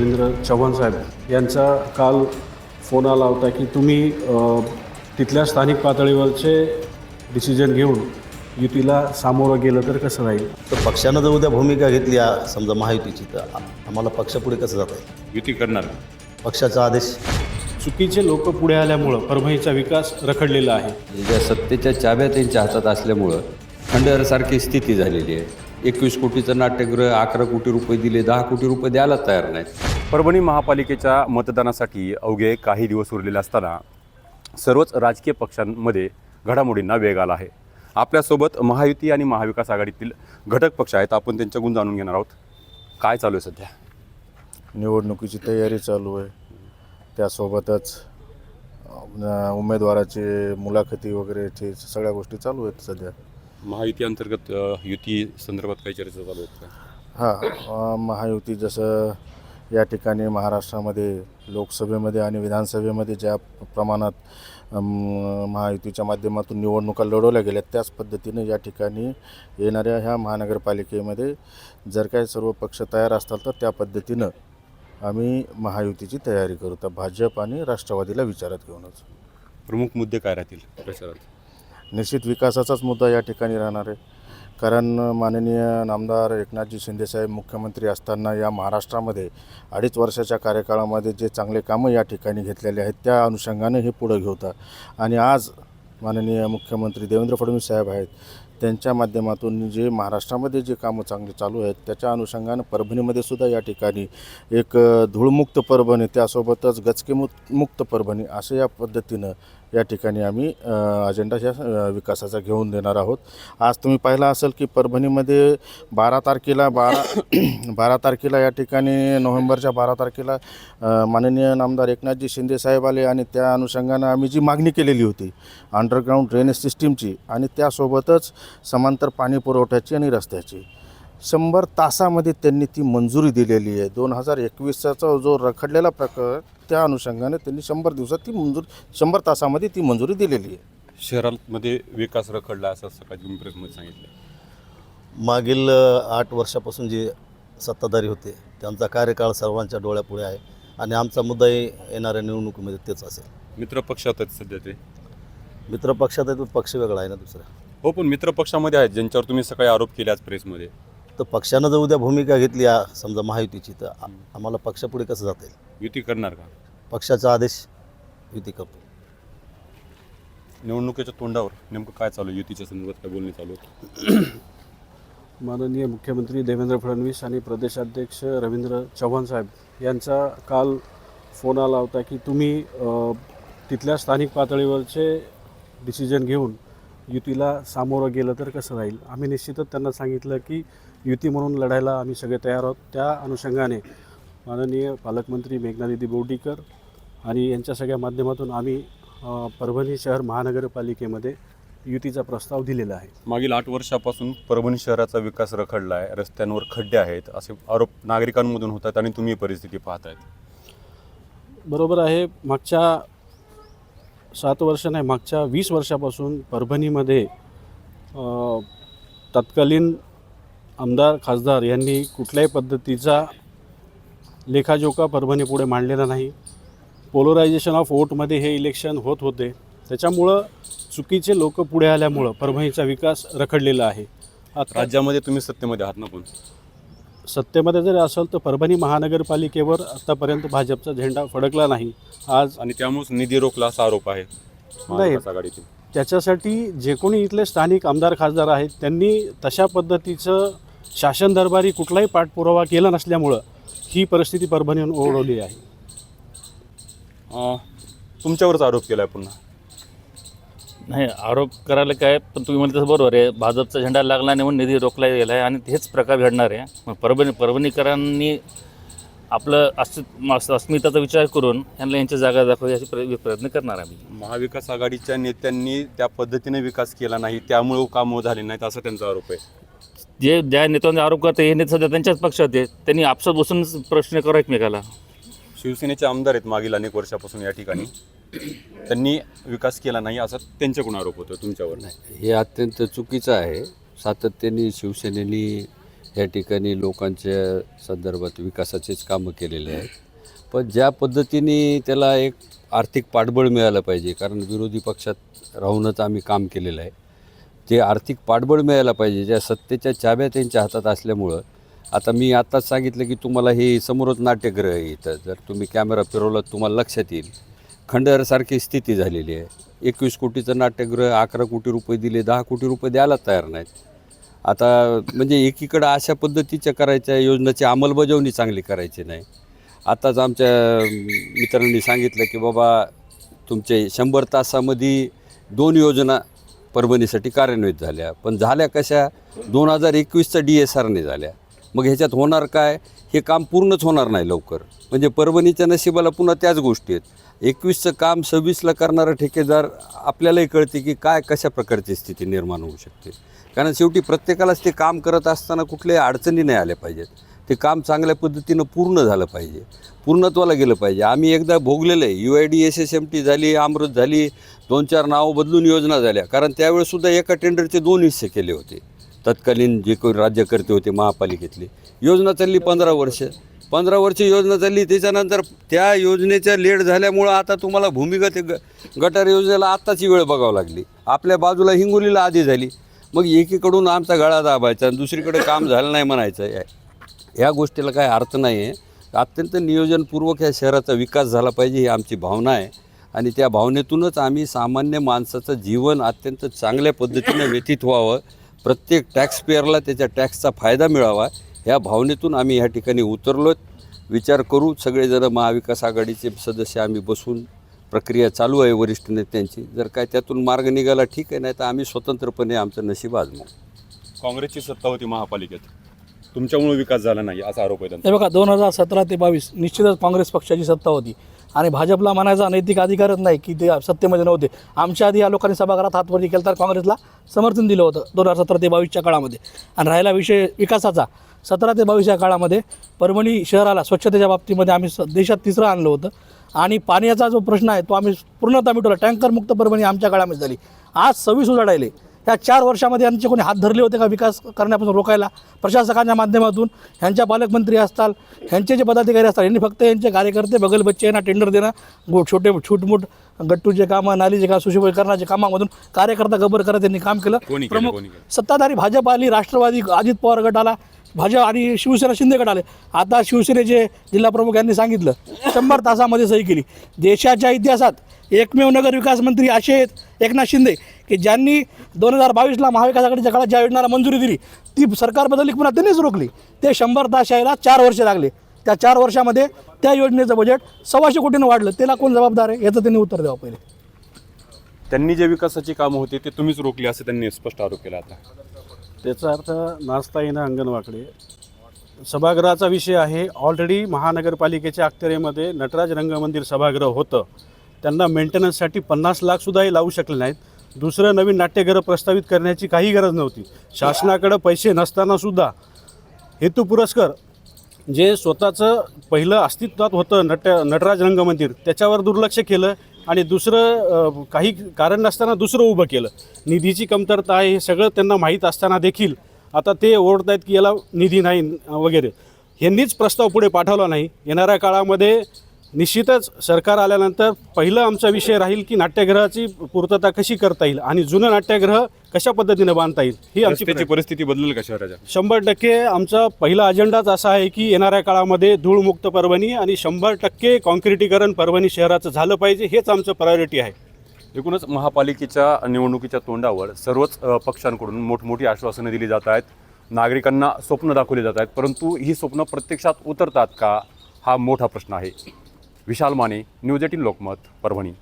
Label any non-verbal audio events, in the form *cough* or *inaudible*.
रवींद्र चव्हाण साहेब यांचा काल फोन आला होता की तुम्ही तिथल्या स्थानिक पातळीवरचे डिसिजन घेऊन युतीला सामोरं गेलं तर कसं राहील? तर पक्षानं जर उद्या भूमिका घेतली समजा महायुतीची तर आम्हाला पक्षापुढे कसं जाता येईल युती करणार. पक्षाचा आदेश? चुकीचे लोक पुढे आल्यामुळं परभणीचा विकास रखडलेला आहे. ज्या सत्तेच्या चाब्या त्यांच्या हातात असल्यामुळं खंडहरसारखी स्थिती झालेली आहे. एकवीस कोटीचं नाट्यगृह अकरा कोटी रुपये दिले दहा कोटी रुपये द्यायला तयार नाहीत. परभणी महापालिकेच्या मतदानासाठी अवघे काही दिवस उरलेले असताना सर्वच राजकीय पक्षांमध्ये घडामोडींना वेग आला आहे. आपल्यासोबत महायुती आणि महाविकास आघाडीतील घटक पक्ष आहेत. आपण त्यांच्याकडून जाणून घेणार आहोत. काय चालू आहे सध्या? निवडणुकीची तयारी चालू आहे. त्यासोबतच उमेदवाराचे मुलाखती वगैरेचे सगळ्या गोष्टी चालू आहेत सध्या. महायुती अंतर्गत युती संदर्भात काही चर्चा चालू आहेत का? हां महायुती जसं या ठिकाणी महाराष्ट्रामध्ये लोकसभेमध्ये आणि विधानसभेमध्ये ज्या प्रमाणात महायुतीच्या माध्यमातून निवडणुका लढवल्या गेल्या त्याच पद्धतीने या ठिकाणी येणाऱ्या ह्या महानगरपालिकेमध्ये जर काही सर्व पक्ष तयार असतात तर त्या पद्धतीनं आम्ही महायुतीची तयारी करू. तर भाजप आणि राष्ट्रवादीला विचारात घेऊनच. प्रमुख मुद्दे काय राहतील? प्रचारात. निश्चित विकासाचाच मुद्दा या ठिकाणी राहणार आहे. कारण माननीय नामदार एकनाथजी शिंदेसाहेब मुख्यमंत्री असताना या महाराष्ट्रामध्ये अडीच वर्षाच्या कार्यकाळामध्ये जे चांगले कामं या ठिकाणी घेतलेले आहेत त्या अनुषंगाने हे पुढं घेवता आणि आज माननीय मुख्यमंत्री देवेंद्र फडणवीस साहेब आहेत त्यांच्या माध्यमातून जे महाराष्ट्रामध्ये जे कामं चांगले चालू आहेत त्याच्या अनुषंगानं परभणीमध्ये सुद्धा या ठिकाणी एक धूळमुक्त परभणी त्यासोबतच गचकेमुक्त मुक्त परभणी असं या पद्धतीनं या ठिकाणी आम्ही अजेंडाच्या अजेंडा विकासाचा घेऊन देणार आहोत. आज तुम्ही पाहिला असेल की परभणीमध्ये बारा तारखेला बारा *coughs* बारा तारखेला या ठिकाणी नोव्हेंबरच्या बारा तारखेला माननीय नामदार एकनाथजी शिंदे साहेब आले आणि त्या अनुषंगानं आम्ही जी मागणी केलेली होती अंडरग्राऊंड ड्रेनेज सिस्टीमची आणि त्यासोबतच समांतर पाणी पुरवठ्याची आणि रस्त्याची शंभर तासामध्ये त्यांनी ती मंजुरी दिलेली आहे. दोन हजार एकवीसचा जो रखडलेला प्रकार त्या अनुषंगाने त्यांनी शंभर दिवसात ती मंजूर शंभर तासामध्ये ती मंजुरी दिलेली आहे. शहरांमध्ये विकास रखडला असं सकाळी तुम्ही प्रेसमध्ये सांगितलं. मागील अ, आठ वर्षापासून जे सत्ताधारी होते त्यांचा कार्यकाळ सर्वांच्या डोळ्यापुढे आहे आणि आमचा मुद्दाही येणाऱ्या निवडणुकीमध्ये तेच असेल. मित्र पक्षात आहेत सध्या ते? मित्र पक्षात आहे तो पक्ष वेगळा आहे ना दुसरा. हो पण मित्र पक्षामध्ये आहेत ज्यांच्यावर तुम्ही सकाळी आरोप केले आज प्रेसमध्ये. तर पक्षानं जर उद्या भूमिका घेतली आ- समजा महायुतीची तर आ- आम्हाला पक्षापुढे कसं जाता? येईल युती करणार का? पक्षाचा आदेश युती करतो. निवडणुकीच्या तोंडावर नेमकं काय चालू आहे? युतीच्या संदर्भात काय बोलणे चालू आहे? *clears throat* माननीय मुख्यमंत्री देवेंद्र फडणवीस आणि प्रदेशाध्यक्ष रवींद्र चव्हाण साहेब यांचा काल फोन आला होता की तुम्ही अ, तिथल्या स्थानिक पातळीवरचे डिसिजन घेऊन युतीला सामोरं गेलं तर कसं राहील? आम्ही निश्चितच त्यांना सांगितलं की युती म्हणून लढायला आम्ही सगळे तयार आहोत. त्या अनुषंगाने माननीय पालकमंत्री मेघनादिदी बोर्डीकर आणि यांच्या सगळ्या माध्यमातून आम्ही परभणी शहर महानगरपालिकेमध्ये युतीचा प्रस्ताव दिलेला आहे. मागील आठ वर्षापासून परभणी शहराचा विकास रखडला आहे. रस्त्यांवर खड्डे आहेत असे आरोप नागरिकांमधून होतात आणि तुम्ही परिस्थिती पाहतायत. बरोबर आहे. मागच्या सात वर्ष नाही मागच्या वीस वर्षापासून परभणीमध्ये तत्कालीन आमदार खासदार यांनी कुठल्याही पद्धतीचा लेखाजोखा परभणी पुढे मांडलेला नाही. पोलरायझेशन ऑफ वोटमध्ये हे इलेक्शन होत होते. त्याच्यामुळं चुकीचे लोक पुढे आल्यामुळं परभणीचा विकास रखडलेला आहे. आता राज्यामध्ये तुम्ही सत्तेमध्ये आहात ना पण सत्तेमध्ये जरी असेल तर परभणी महानगरपालिकेवर आत्तापर्यंत भाजपचा झेंडा फडकला नाही. आज आणि त्यामुळेच निधी रोखला असा आरोप आहे आघाडीचे त्याच्यासाठी जे कोणी इथले स्थानिक आमदार खासदार आहेत त्यांनी तशा पद्धतीचं शासन दरबारी कुठलाही पाठपुरावा केला नसल्यामुळं ही परिस्थिती परभणीहून ओढवली आहे. अं, तुमच्यावरच आरोप केला आहे पुन्हा. नाही आरोप करायला काय पण तुम्ही म्हणता तसं बरोबर आहे. भाजपचा झेंडा लागला नाही म्हणून निधी रोखला गेला आहे आणि हेच प्रकार घडणार आहे. मग परभणी परभणीकरांनी आपलं अस्तित्व अस्मिताचा विचार करून यांना यांच्या जागा दाखवा याचे प्र प्रयत्न करणार आम्ही. महाविकास आघाडीच्या नेत्यांनी त्या पद्धतीने विकास केला नाही त्यामुळे कामं झाली नाहीत असा त्यांचा आरोप आहे. जे ज्या नेत्यांचे आरोप करते हे नेते सध्या त्यांच्याच पक्षात आहे त्यांनी आपसात बसून प्रश्न करा एकमेकाला. शिवसेनेचे आमदार आहेत मागील अनेक वर्षापासून या ठिकाणी. त्यांनी विकास केला नाही असा त्यांच्याकडून आरोप होतो तुमच्यावर. हे अत्यंत चुकीचं आहे. सातत्याने शिवसेनेनी या ठिकाणी लोकांच्या संदर्भात विकासाचेच कामं केलेले आहेत. पण ज्या पद्धतीने त्याला एक आर्थिक पाठबळ मिळालं पाहिजे कारण विरोधी पक्षात राहूनच आम्ही काम केलेलं आहे. ते आर्थिक पाठबळ मिळायला पाहिजे ज्या सत्तेच्या चाव्या त्यांच्या हातात असल्यामुळं आता मी आत्ताच सांगितलं की तुम्हाला हे समोरच नाट्यगृह इथं. जर तुम्ही कॅमेरा फिरवलात तुम्हाला लक्षात येईल. खंडहरसारखी स्थिती झालेली आहे. एकवीस कोटीचं नाट्यगृह अकरा कोटी रुपये दिले दहा कोटी रुपये द्यायला तयार नाहीत. आता म्हणजे एकीकडं अशा पद्धतीच्या करायच्या योजनेची अंमलबजावणी चांगली करायची नाही. आताच आमच्या मित्रांनी सांगितलं की बाबा तुमचे शंभर तासामध्ये दोन योजना परभणीसाठी कार्यान्वित झाल्या. पण झाल्या कशा? दोन हजार एकवीसचा डी एस आरने झाल्या. मग ह्याच्यात होणार काय? हे काम पूर्णच होणार नाही लवकर. म्हणजे परभणीच्या नशिबाला पुन्हा त्याच गोष्टी आहेत. एकवीसचं काम सव्वीसला करणारा ठेकेदार आपल्यालाही कळते की काय कशा प्रकारची स्थिती निर्माण होऊ शकते. कारण शेवटी प्रत्येकालाच ते काम करत असताना कुठल्याही अडचणी नाही आल्या पाहिजेत. ते काम चांगल्या पद्धतीनं पूर्ण झालं पाहिजे. पूर्णत्वाला गेलं पाहिजे. आम्ही एकदा भोगलेलं आहे. U I D S S M T झाली अमृत झाली दोन चार नावं बदलून योजना झाल्या. कारण त्यावेळेसुद्धा एका टेंडरचे दोन हिस्से केले होते. तत्कालीन जे कोणी राज्यकर्ते होते महापालिकेतले. योजना चालली पंधरा वर्ष. पंधरा वर्ष योजना चालली. त्याच्यानंतर त्या योजनेच्या लेट झाल्यामुळं आता तुम्हाला भूमिगत ग गटार योजनेला आत्ताची वेळ बघावं लागली. आपल्या बाजूला हिंगोलीला आधी झाली. मग एकीकडून आमचा गळा दाबायचा आणि दुसरीकडे काम झालं नाही म्हणायचं. या- ह्या गोष्टीला काय अर्थ नाही आहे अत्यंत नियोजनपूर्वक या शहराचा विकास झाला पाहिजे ही आमची भावना आहे. आणि त्या भावनेतूनच आम्ही सामान्य माणसाचं जीवन अत्यंत चांगल्या पद्धतीनं व्यतीत व्हावं. प्रत्येक टॅक्सपेअरला त्याच्या टॅक्सचा फायदा मिळावा. ह्या भावनेतून आम्ही ह्या ठिकाणी उतरलो विचार करू सगळेजण महाविकास आघाडीचे सदस्य आम्ही बसून प्रक्रिया चालू आहे वरिष्ठ नेत्यांची. जर काय त्यातून मार्ग निघाला ठीक आहे नाही तर आम्ही स्वतंत्रपणे आमचं नशीब आजमू. काँग्रेसची सत्ता होती महापालिकेत. तुमच्यामुळे विकास झाला नाही असा आरोप आहे त्यांचा. हे बघा दोन हजार सतरा ते बावीस निश्चितच काँग्रेस पक्षाची सत्ता होती. आणि भाजपला म्हणायचा नैतिक अधिकारच नाही की ते सत्तेमध्ये नव्हते. आमच्या आधी या लोकांनी सभागृहात हातवरती केलं तर काँग्रेसला समर्थन दिलं होतं दोन हजार सतरा ते बावीसच्या काळामध्ये. आणि राहिला विषय विकासाचा. सतरा ते बावीसच्या काळामध्ये परभणी शहराला स्वच्छतेच्या बाबतीमध्ये आम्ही स- देशात तिसरं आणलं होतं. आणि पाण्याचा जो प्रश्न आहे तो आम्ही पूर्णतः मिटवला. टँकरमुक्त परभणी आमच्या काळामध्ये झाली. आज सव्वीस उजाडायले. या चार वर्षामध्ये यांचे कोणी हात धरले होते का विकास करण्यापासून रोखायला? प्रशासकांच्या माध्यमातून ह्यांच्या पालकमंत्री असतात ह्यांचे जे पदाधिकारी असतात यांनी फक्त यांचे कार्यकर्ते बगल बच्चे यांना टेंडर देणं गो छोटे छूटमूट गट्टूचे कामं नालीचे काम सुशोभीकरणाचे कामामधून कार्यकर्ता गबर करत यांनी काम केलं. प्रमुख? सत्ताधारी भाजप आली राष्ट्रवादी अजित पवार गट आला भाजप आणि शिवसेना शिंदे गट आले. आता शिवसेनेचे जिल्हा प्रमुख यांनी सांगितलं शंभर तासामध्ये सही केली. देशाच्या इतिहासात एकमेव नगर विकास मंत्री असे आहेत एकनाथ शिंदे की ज्यांनी दोन हजार बावीसला महाविकास आघाडीच्या काळात ज्या योजनाला मंजुरी दिली ती सरकार बदलली पुन्हा त्यांनीच रोखली. ते शंभर तास यायला चार वर्ष लागले. त्या चार वर्षामध्ये त्या योजनेचं बजेट सव्वाशे कोटीनं वाढलं. त्याला कोण जबाबदार आहे याचं त्यांनी उत्तर द्यावं पहिले. त्यांनी जे विकासाची कामं होती ते तुम्हीच रोखली असं त्यांनी स्पष्ट आरोप केला आता. त्याचा अर्थ नाचता येणं अंगणवाकडे. सभागृहाचा विषय आहे ऑलरेडी महानगरपालिकेच्या अखत्यारीमध्ये नटराज रंगमंदिर सभागृह होतं. त्यांना मेंटेनन्ससाठी पन्नास लाखसुद्धाही लावू शकले नाहीत. दुसरं नवीन नाट्यगृह प्रस्तावित करण्याची काही गरज नव्हती. शासनाकडं पैसे नसतानासुद्धा हेतू पुरस्कर जे स्वतःचं पहिलं अस्तित्वात होतं नट नटराज रंगमंदिर त्याच्यावर दुर्लक्ष केलं आणि दुसरं काही कारण नसताना दुसरं उभं केलं. निधीची कमतरता आहे हे सगळं त्यांना माहीत असताना देखील आता ते ओढत आहेत की याला निधी नाही वगैरे. ह्यांनीच प्रस्ताव पुढे पाठवला नाही. येणाऱ्या काळामध्ये निश्चितच सरकार आल्यानंतर पहिलं आमचा विषय राहील की नाट्यगृहाची पूर्तता कशी करता येईल आणि जुनं नाट्यगृह कशा पद्धतीनं बांधता येईल ही आमची रस्त्याची परिस्थिती बदलेल का शहराच्या? शंभर टक्के आमचा पहिला अजेंडाच असा आहे की येणाऱ्या काळामध्ये धूळमुक्त परभणी आणि शंभर टक्के कॉन्क्रिटीकरण परभणी शहराचं झालं पाहिजे हेच आमचं प्रायोरिटी आहे. एकूणच महापालिकेच्या निवडणुकीच्या तोंडावर सर्वच पक्षांकडून मोठमोठी आश्वासनं दिली जात आहेत. नागरिकांना स्वप्न दाखवली जात आहेत परंतु ही स्वप्न प्रत्यक्षात उतरतात का हा मोठा प्रश्न आहे. Vishal Mane news eighteen Lokmat Parbhani.